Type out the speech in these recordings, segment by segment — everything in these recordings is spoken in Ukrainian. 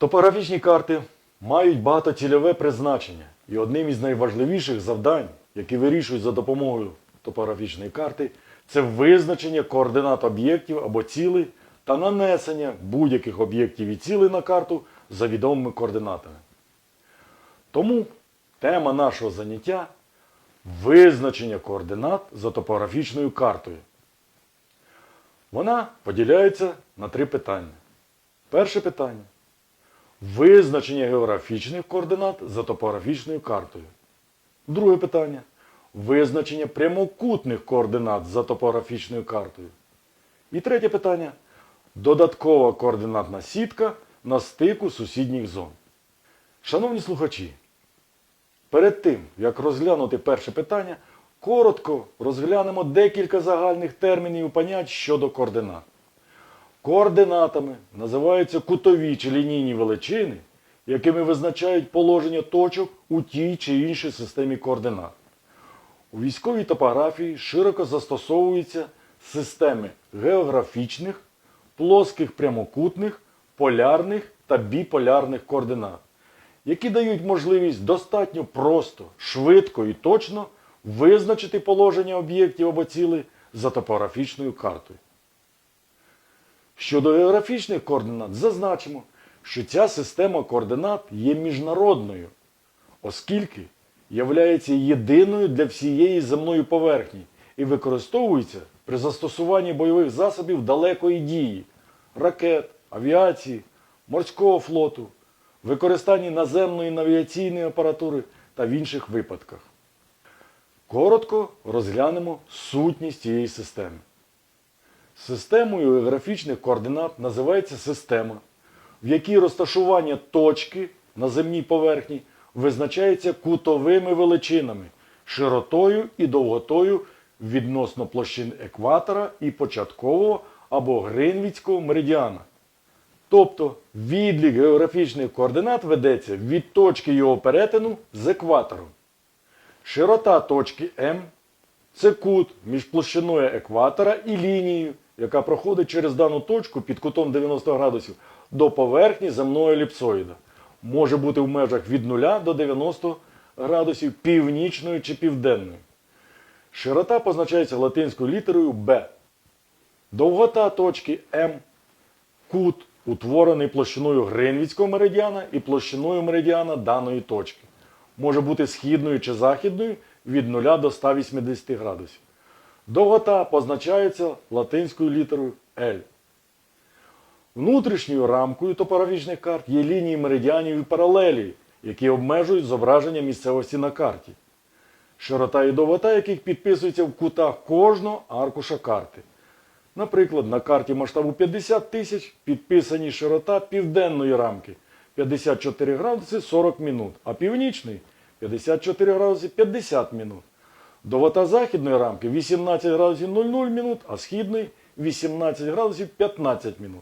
Топографічні карти мають багатоцільове призначення, і одним із найважливіших завдань, які вирішують за допомогою топографічної карти, це визначення координат об'єктів або цілей та нанесення будь-яких об'єктів і цілей на карту за відомими координатами. Тому тема нашого заняття визначення координат за топографічною картою. Вона поділяється на три питання. Перше питання. Визначення географічних координат за топографічною картою. Друге питання. Визначення прямокутних координат за топографічною картою. І третє питання. Додаткова координатна сітка на стику сусідніх зон. Шановні слухачі, перед тим, як розглянути перше питання, коротко розглянемо декілька загальних термінів і понять щодо координат. Координатами називаються кутові чи лінійні величини, якими визначають положення точок у тій чи іншій системі координат. У військовій топографії широко застосовуються системи географічних, плоских прямокутних, полярних та біполярних координат, які дають можливість достатньо просто, швидко і точно визначити положення об'єктів або цілей за топографічною картою. Щодо географічних координат, зазначимо, що ця система координат є міжнародною, оскільки являється єдиною для всієї земної поверхні і використовується при застосуванні бойових засобів далекої дії, ракет, авіації, морського флоту, використанні наземної навігаційної апаратури та в інших випадках. Коротко розглянемо сутність цієї системи. Системою географічних координат називається система, в якій розташування точки на земній поверхні визначається кутовими величинами, широтою і довготою відносно площин екватора і початкового або гринвіцького меридіана. Тобто відлік географічних координат ведеться від точки його перетину з екватором. Широта точки М це кут між площиною екватора і лінією, яка проходить через дану точку під кутом 90 градусів до поверхні земного еліпсоїда. Може бути в межах від 0 до 90 градусів північної чи південної. Широта позначається латинською літерою Б. Довгота точки М кут, утворений площиною Гринвіцького меридіана і площиною меридіана даної точки. Може бути східною чи західною від 0 до 180 градусів. Довгота позначається латинською літерою L. Внутрішньою рамкою топографічних карт є лінії меридіанів і паралелі, які обмежують зображення місцевості на карті. Широта і довгота яких підписуються в кутах кожного аркуша карти. Наприклад, на карті масштабу 50 тисяч підписані широта південної рамки 54 градуси 40 минут, а північної 54 градуси 50 минут. Довгота західної рамки 18 градусів 00 минут, а східної 18 градусів 15 минут.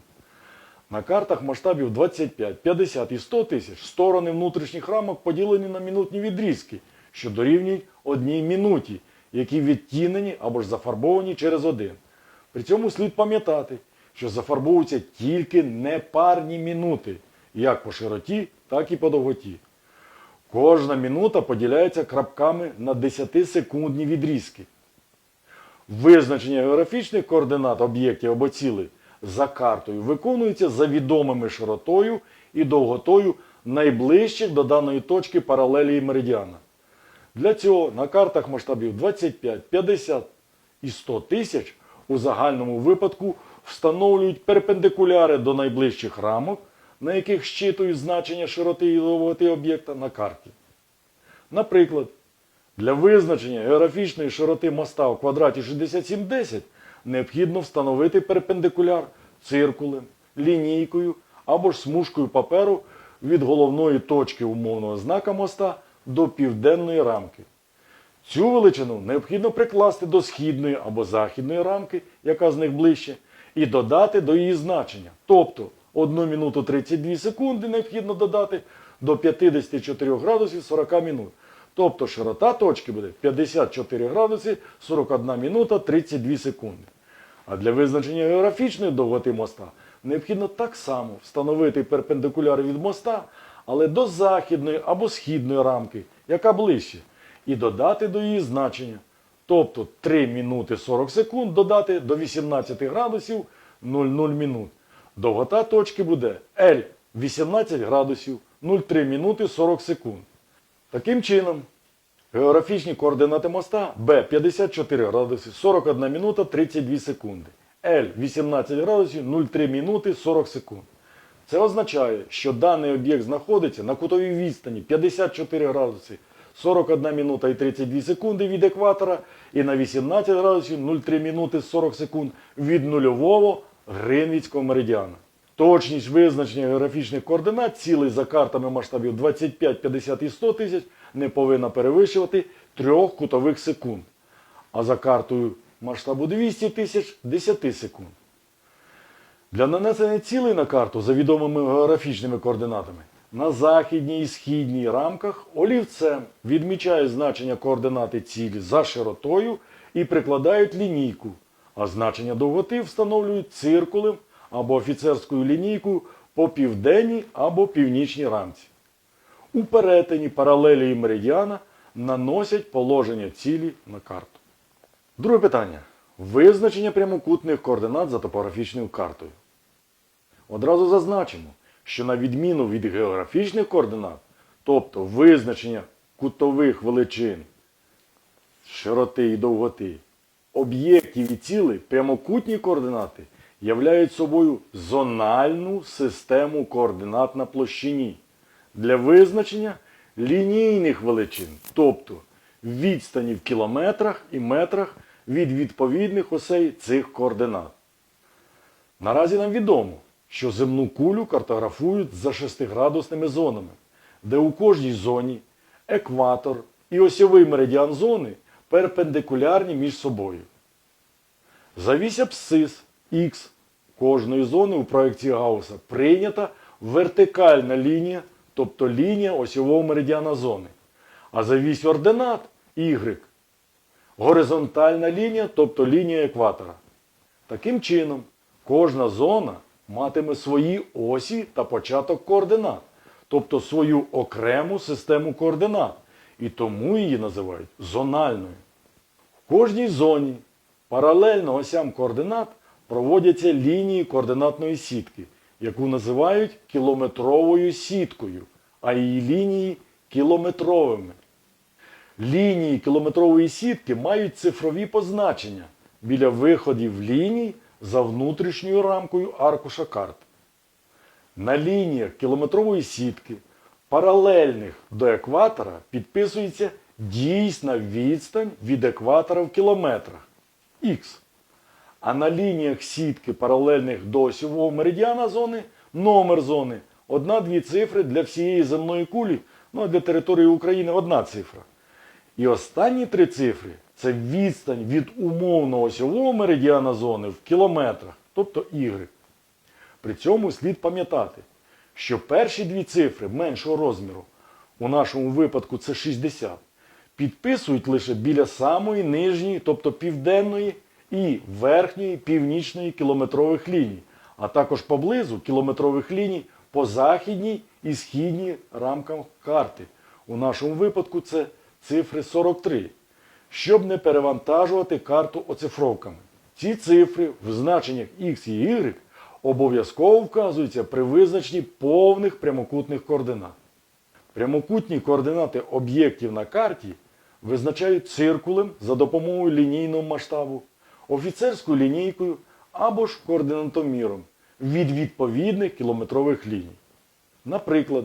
На картах масштабів 25, 50 і 100 тисяч сторони внутрішніх рамок поділені на мінутні відрізки, що дорівнюють одній минуті, які відтінені або ж зафарбовані через один. При цьому слід пам'ятати, що зафарбовуються тільки непарні минути, як по широті, так і по довготі. Кожна минута поділяється крапками на 10-секундні відрізки. Визначення географічних координат об'єктів або цілей за картою виконується за відомими широтою і довготою найближчих до даної точки паралелі і меридіана. Для цього на картах масштабів 25, 50 і 100 тисяч у загальному випадку встановлюють перпендикуляри до найближчих рамок, на яких щитують значення широти і довготи об'єкта на карті. Наприклад, для визначення географічної широти моста в квадраті 6710 необхідно встановити перпендикуляр циркулем, лінійкою або ж смужкою паперу від головної точки умовного знака моста до південної рамки. Цю величину необхідно прикласти до східної або західної рамки, яка з них ближче, і додати до її значення. Тобто 1 минуту 32 секунди необхідно додати до 54 градусів 40 минут. Тобто широта точки буде 54 градуси 41 минута 32 секунди. А для визначення географічної довготи моста необхідно так само встановити перпендикуляр від моста, але до західної або східної рамки, яка ближче, і додати до її значення. Тобто 3 минути 40 секунд додати до 18 градусів 00 минут. Довгота точки буде L 18 градусів 0,3 минути 40 секунд. Таким чином, географічні координати моста Б 54 градуси 41 минута 32 секунди. L 18 градусів 0,3 минути 40 секунд. Це означає, що даний об'єкт знаходиться на кутовій відстані 54 градуси 41 минута і 32 секунди від екватора і на 18 градусів 0,3 минути 40 секунд від нульового Гринвіцького меридіана. Точність визначення географічних координат цілей за картами масштабів 25, 50 і 100 тисяч не повинна перевищувати 3 кутових секунд, а за картою масштабу 200 тисяч 10 секунд. Для нанесення цілей на карту за відомими географічними координатами на західній і східній рамках олівцем відмічають значення координати цілі за широтою і прикладають лінійку, а значення довготи встановлюють циркулем або офіцерською лінійкою по південній або північній рамці. У перетині паралелі і меридіана наносять положення цілі на карту. Друге питання. Визначення прямокутних координат за топографічною картою. Одразу зазначимо, що на відміну від географічних координат, тобто визначення кутових величин, широти і довготи, об'єктів і цілей, прямокутні координати являють собою зональну систему координат на площині для визначення лінійних величин, тобто відстані в кілометрах і метрах від відповідних осей цих координат. Наразі нам відомо, що земну кулю картографують за шестиградусними зонами, де у кожній зоні екватор і осьовий меридіан зони перпендикулярні між собою. За вісь абсцис Х кожної зони у проєкції Гаусса прийнята вертикальна лінія, тобто лінія осьового меридіана зони. А за вісь ординат Y горизонтальна лінія, тобто лінія екватора. Таким чином, кожна зона матиме свої осі та початок координат, тобто свою окрему систему координат, і тому її називають зональною. В кожній зоні паралельно осям координат проводяться лінії координатної сітки, яку називають кілометровою сіткою, а її лінії кілометровими. Лінії кілометрової сітки мають цифрові позначення біля виходів ліній за внутрішньою рамкою аркуша карт. На лініях кілометрової сітки, паралельних до екватора, підписується дійсна відстань від екватора в кілометрах х. А на лініях сітки, паралельних до осьового меридіана зони, номер зони одна-дві цифри для всієї земної кулі, ну а для території України одна цифра. І останні три цифри це відстань від умовного осьового меридіана зони в кілометрах, тобто Y. При цьому слід пам'ятати, що перші дві цифри меншого розміру, у нашому випадку це 60, підписують лише біля самої нижньої, тобто південної і верхньої північної кілометрових ліній, а також поблизу кілометрових ліній по західній і східній рамкам карти. У нашому випадку це цифри 43, щоб не перевантажувати карту оцифровками. Ці цифри в значеннях X і Y обов'язково вказуються при визначенні повних прямокутних координат. Прямокутні координати об'єктів на карті визначають циркулем за допомогою лінійного масштабу, офіцерською лінійкою або ж координатоміром від відповідних кілометрових ліній. Наприклад,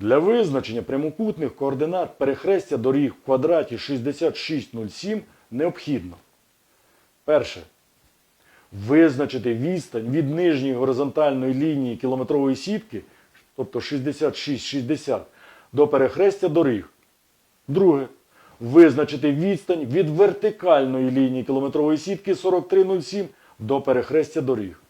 для визначення прямокутних координат перехрестя доріг в квадраті 6607 необхідно. Перше. Визначити відстань від нижньої горизонтальної лінії кілометрової сітки, тобто 66-60, до перехрестя доріг. Друге. Визначити відстань від вертикальної лінії кілометрової сітки 4307 до перехрестя доріг.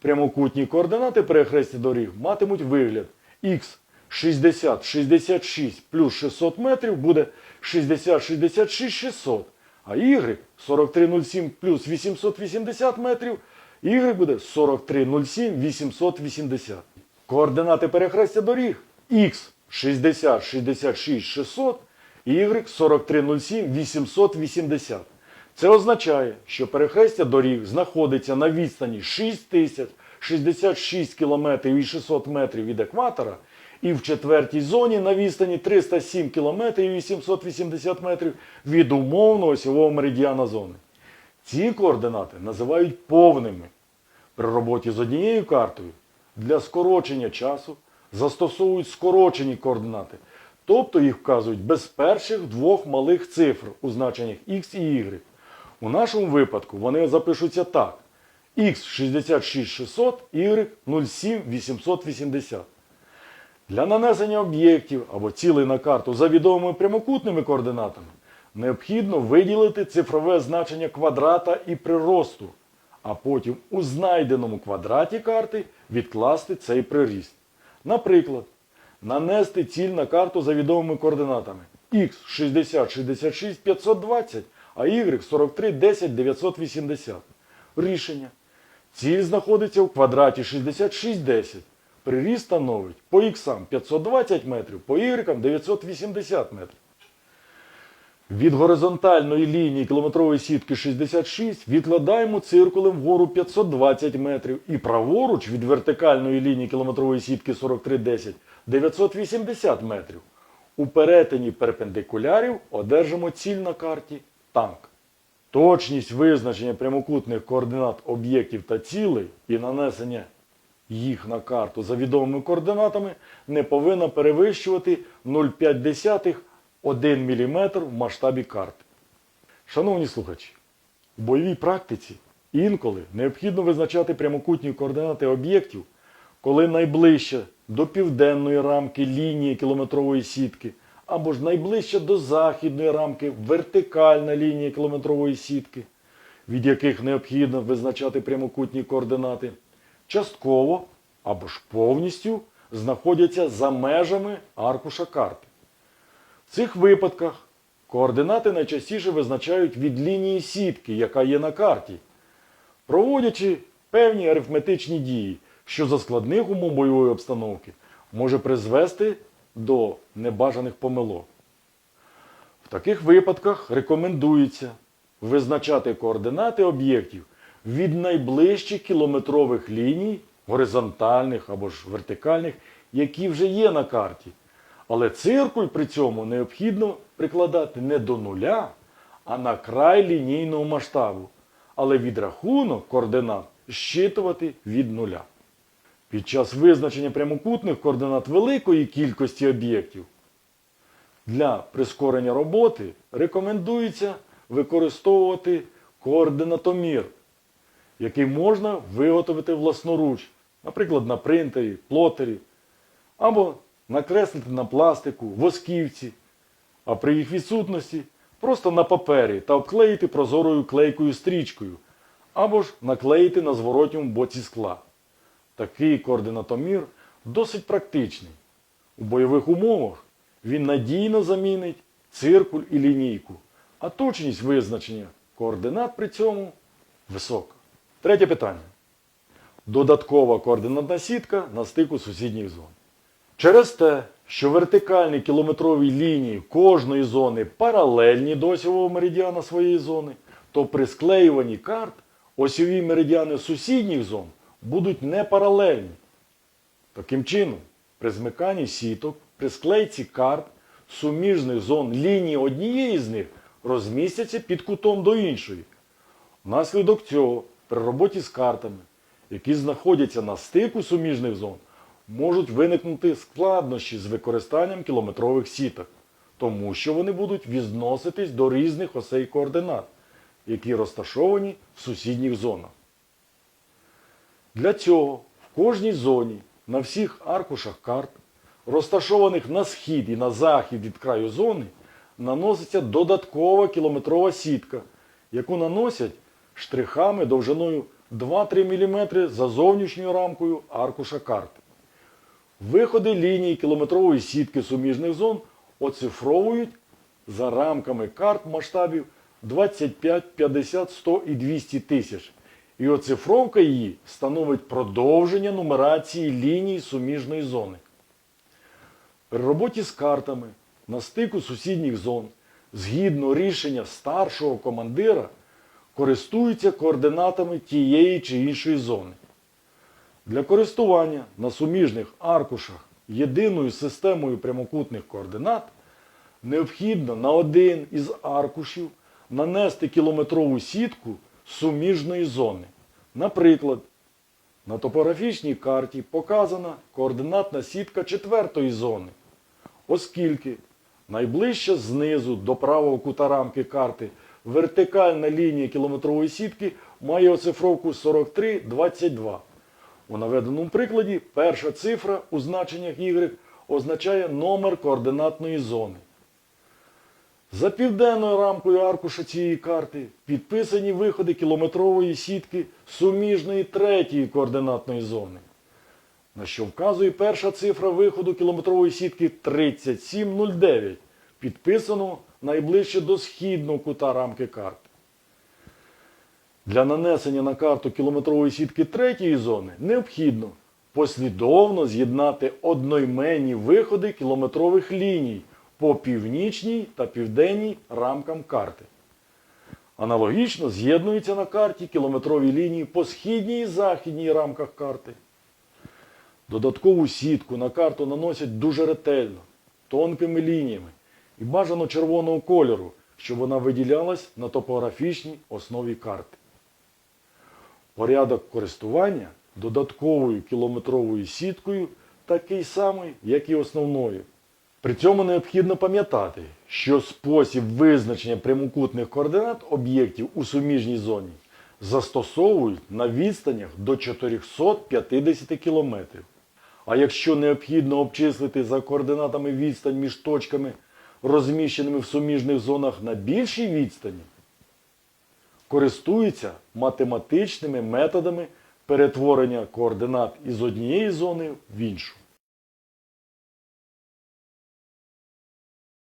Прямокутні координати перехрестя доріг матимуть вигляд х 60, 66 плюс 600 метрів буде 60, 66, 600. а Y 4307 плюс 880 метрів, Y буде 4307 880. Координати перехрестя доріг X 60 66 600, Y 4307 880. Це означає, що перехрестя доріг знаходиться на відстані 6066 км і 600 метрів від екватора, і в четвертій зоні на відстані 307 км і 880 метрів від умовного осьового меридіана зони. Ці координати називають повними. При роботі з однією картою для скорочення часу застосовують скорочені координати, тобто їх вказують без перших двох малих цифр у значеннях x і y. У нашому випадку вони запишуться так: x 66600, y 07880. Для нанесення об'єктів або цілей на карту за відомими прямокутними координатами необхідно виділити цифрове значення квадрата і приросту, а потім у знайденому квадраті карти відкласти цей приріст. Наприклад, нанести ціль на карту за відомими координатами x 60 66 520, а y 43 10 980. Рішення. Ціль знаходиться в квадраті 66 10. Приріст становить по х 520 метрів, по y 980 метрів. Від горизонтальної лінії кілометрової сітки 66 відкладаємо циркулем вгору 520 метрів і праворуч від вертикальної лінії кілометрової сітки 4310 980 метрів. У перетині перпендикулярів одержимо ціль на карті танк. Точність визначення прямокутних координат об'єктів та цілей і нанесення їх на карту за відомими координатами не повинна перевищувати 0,5 1 мм в масштабі карти. Шановні слухачі, в бойовій практиці інколи необхідно визначати прямокутні координати об'єктів, коли найближче до південної рамки лінії кілометрової сітки, або ж найближче до західної рамки вертикальна лінія кілометрової сітки, від яких необхідно визначати прямокутні координати, частково або ж повністю знаходяться за межами аркуша карти. В цих випадках координати найчастіше визначають від лінії сітки, яка є на карті, проводячи певні арифметичні дії, що за складних умов бойової обстановки може призвести до небажаних помилок. В таких випадках рекомендується визначати координати об'єктів від найближчих кілометрових ліній, горизонтальних або ж вертикальних, які вже є на карті. Але циркуль при цьому необхідно прикладати не до нуля, а на край лінійного масштабу. Але відрахунок координат щитувати від нуля. Під час визначення прямокутних координат великої кількості об'єктів для прискорення роботи рекомендується використовувати координатомір, який можна виготовити власноруч, наприклад, на принтері, плотері, або накреслити на пластику, восківці, а при їх відсутності просто на папері та обклеїти прозорою клейкою стрічкою, або ж наклеїти на зворотньому боці скла. Такий координатомір досить практичний. У бойових умовах він надійно замінить циркуль і лінійку, а точність визначення координат при цьому висока. Третє питання. Додаткова координатна сітка на стику сусідніх зон. Через те, що вертикальні кілометрові лінії кожної зони паралельні до осьового меридіана своєї зони, то при склеюванні карт осьові меридіани сусідніх зон будуть не паралельні. Таким чином, при змиканні сіток, при склейці карт суміжних зон лінії однієї з них розмістяться під кутом до іншої. Внаслідок цього, при роботі з картами, які знаходяться на стику суміжних зон, можуть виникнути складнощі з використанням кілометрових сіток, тому що вони будуть відноситись до різних осей координат, які розташовані в сусідніх зонах. Для цього в кожній зоні на всіх аркушах карт, розташованих на схід і на захід від краю зони, наноситься додаткова кілометрова сітка, яку наносять штрихами довжиною 2-3 мм за зовнішньою рамкою аркуша карти. Виходи лінії кілометрової сітки суміжних зон оцифровують за рамками карт масштабів 25, 50, 100 і 200 тисяч. І оцифровка її становить продовження нумерації ліній суміжної зони. При роботі з картами на стику сусідніх зон, згідно рішення старшого командира, користуються координатами тієї чи іншої зони. Для користування на суміжних аркушах єдиною системою прямокутних координат необхідно на один із аркушів нанести кілометрову сітку суміжної зони. Наприклад, на топографічній карті показана координатна сітка четвертої зони, оскільки найближча знизу до правого кута рамки карти вертикальна лінія кілометрової сітки має оцифровку 43,22. У наведеному прикладі перша цифра у значеннях Y означає номер координатної зони. За південною рамкою аркуша цієї карти підписані виходи кілометрової сітки суміжної третьої координатної зони, на що вказує перша цифра виходу кілометрової сітки 3709, підписано найближче до східного кута рамки карти. Для нанесення на карту кілометрової сітки третьої зони необхідно послідовно з'єднати одноіменні виходи кілометрових ліній по північній та південній рамкам карти. Аналогічно з'єднуються на карті кілометрові лінії по східній і західній рамках карти. Додаткову сітку на карту наносять дуже ретельно, тонкими лініями і бажано червоного кольору, щоб вона виділялась на топографічній основі карти. Порядок користування додатковою кілометровою сіткою такий самий, як і основною. При цьому необхідно пам'ятати, що спосіб визначення прямокутних координат об'єктів у суміжній зоні застосовують на відстанях до 450 км. А якщо необхідно обчислити за координатами відстань між точками, розміщеними в суміжних зонах на більшій відстані, користуються математичними методами перетворення координат із однієї зони в іншу.